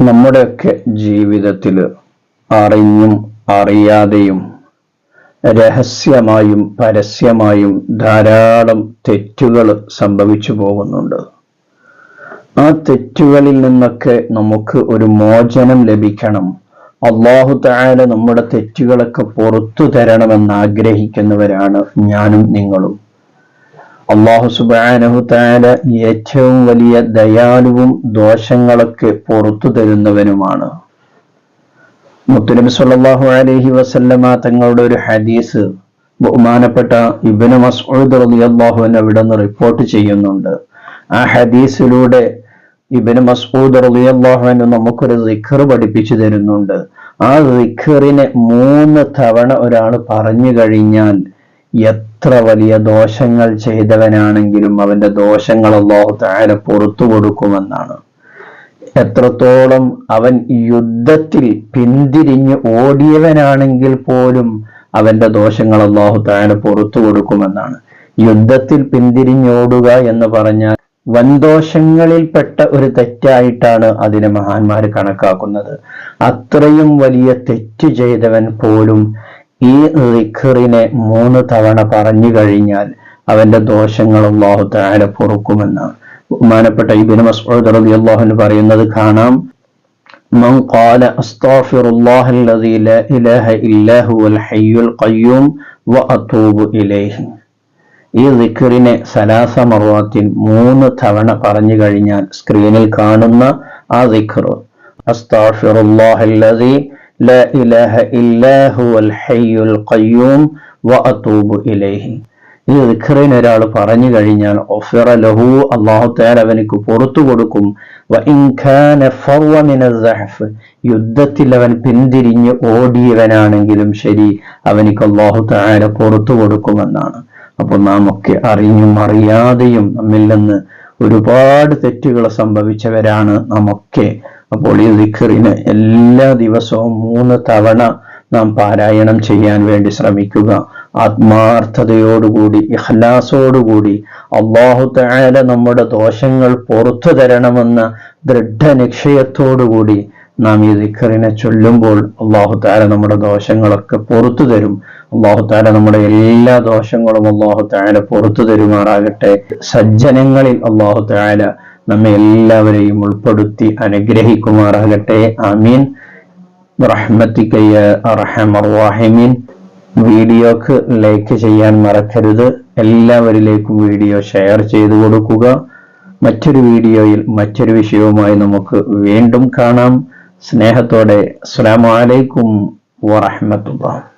നമ്മുടെയൊക്കെ ജീവിതത്തിൽ അറിഞ്ഞും അറിയാതെയും രഹസ്യമായും പരസ്യമായും ധാരാളം തെറ്റുകൾ സംഭവിച്ചു പോകുന്നുണ്ട്. ആ തെറ്റുകളിൽ നിന്നൊക്കെ നമുക്ക് ഒരു മോചനം ലഭിക്കണം. അള്ളാഹു താര നമ്മുടെ തെറ്റുകളൊക്കെ പുറത്തു തരണമെന്ന് ആഗ്രഹിക്കുന്നവരാണ് ഞാനും നിങ്ങളും. അള്ളാഹു സുബാനഹു താല ഏറ്റവും വലിയ ദയാലുവും ദോഷങ്ങളൊക്കെ പുറത്തു തരുന്നവനുമാണ്. മുത്തുനബി സല്ലാഹു അലഹി വസല്ലമ തങ്ങളുടെ ഒരു ഹദീസ് ബഹുമാനപ്പെട്ട ഇബിന് മസ്ഊദ് റളിയല്ലാഹു അവിടെ നിന്ന് റിപ്പോർട്ട് ചെയ്യുന്നുണ്ട്. ആ ഹദീസിലൂടെ ഇബിന് മസ്ഊദ് റളിയല്ലാഹു അൻഹു നമുക്കൊരു റിഖർ പഠിപ്പിച്ചു തരുന്നുണ്ട്. ആ റിഖറിനെ മൂന്ന് തവണ ഒരാൾ പറഞ്ഞു കഴിഞ്ഞാൽ എത്ര വലിയ ദോഷങ്ങൾ ചെയ്തവനാണെങ്കിലും അവന്റെ ദോഷങ്ങൾ അള്ളാഹു താര പുറത്തു കൊടുക്കുമെന്നാണ്. എത്രത്തോളം അവൻ യുദ്ധത്തിൽ പിന്തിരിഞ്ഞ് ഓടിയവനാണെങ്കിൽ പോലും അവന്റെ ദോഷങ്ങൾ അള്ളാഹു താര പുറത്തു കൊടുക്കുമെന്നാണ്. യുദ്ധത്തിൽ പിന്തിരിഞ്ഞോടുക എന്ന് പറഞ്ഞാൽ വൻദോഷങ്ങളിൽപ്പെട്ട ഒരു തെറ്റായിട്ടാണ് അതിനെ മഹാന്മാർ കണക്കാക്കുന്നത്. അത്രയും വലിയ തെറ്റ് ചെയ്തവൻ പോലും ഈ റിഖറിനെ മൂന്ന് തവണ പറഞ്ഞു കഴിഞ്ഞാൽ അവന്റെ ദോഷങ്ങൾ അള്ളാഹു താര പൊറുക്കുമെന്നാണ് ബഹുമാനപ്പെട്ട ഇബിന് മസ്ഊദ് റളിയല്ലാഹു അൻഹു പറയുന്നത് കാണാം من قال استغفر الله الذي لا اله الا هو الحي القيوم واتوب اليه ഈ ദിക്കറിനെ സലാസ മറുവാത്തിൻ മൂന്ന് തവണ പറഞ്ഞു കഴിഞ്ഞാൽ സ്ക്രീനിൽ കാണുന്ന ആ ദിക്കർ അസ്താഫിറുല്ലാഹല്ലദീ لا إله إلا هو الحي القيوم وأتوب إليه ഈ ദിഖറിന് ഒരാൾ പറഞ്ഞു കഴിഞ്ഞാൽ ഒഫിറ ലഹു അള്ളാഹു താല അവനിക്ക് പുറത്തു കൊടുക്കും യുദ്ധത്തിൽ അവൻ പിന്തിരിഞ്ഞ് ഓടിയവനാണെങ്കിലും ശരി അവനിക്ക് അള്ളാഹു താല പുറത്തു കൊടുക്കുമെന്നാണ് അപ്പോൾ നാം ഒക്കെ അറിഞ്ഞും അറിയാതെയും നമ്മിൽ നിന്ന് ഒരുപാട് തെറ്റുകൾ സംഭവിച്ചവരാണ് നാമൊക്കെ അപ്പോൾ ഈ ദിഖറിന് എല്ലാ ദിവസവും മൂന്ന് തവണ നാം പാരായണം ചെയ്യാൻ വേണ്ടി ശ്രമിക്കുക. ആത്മാർത്ഥതയോടുകൂടി ഇഹ്ലാസോടുകൂടി അള്ളാഹു താല നമ്മുടെ ദോഷങ്ങൾ പുറത്തു തരണമെന്ന ദൃഢനിക്ഷയത്തോടുകൂടി നാം ഈ ദിഖറിനെ ചൊല്ലുമ്പോൾ അള്ളാഹു താല നമ്മുടെ ദോഷങ്ങളൊക്കെ പുറത്തു തരും. അള്ളാഹു താല നമ്മുടെ എല്ലാ ദോഷങ്ങളും അള്ളാഹു താല പുറത്തു തരുമാറാകട്ടെ. സജ്ജനങ്ങളിൽ അള്ളാഹു താല നമ്മെ എല്ലാവരെയും ഉൾപ്പെടുത്തി അനുഗ്രഹിക്കുമാറാകട്ടെ. അമീൻ റഹ്മത്തിക്കയ്യ വീഡിയോക്ക് ലൈക്ക് ചെയ്യാൻ മറക്കരുത്. എല്ലാവരിലേക്കും വീഡിയോ ഷെയർ ചെയ്തു കൊടുക്കുക. മറ്റൊരു വീഡിയോയിൽ മറ്റൊരു വിഷയവുമായി നമുക്ക് വീണ്ടും കാണാം. സ്നേഹത്തോടെ അസ്സാം വലൈക്കും വറഹമത്തുള്ള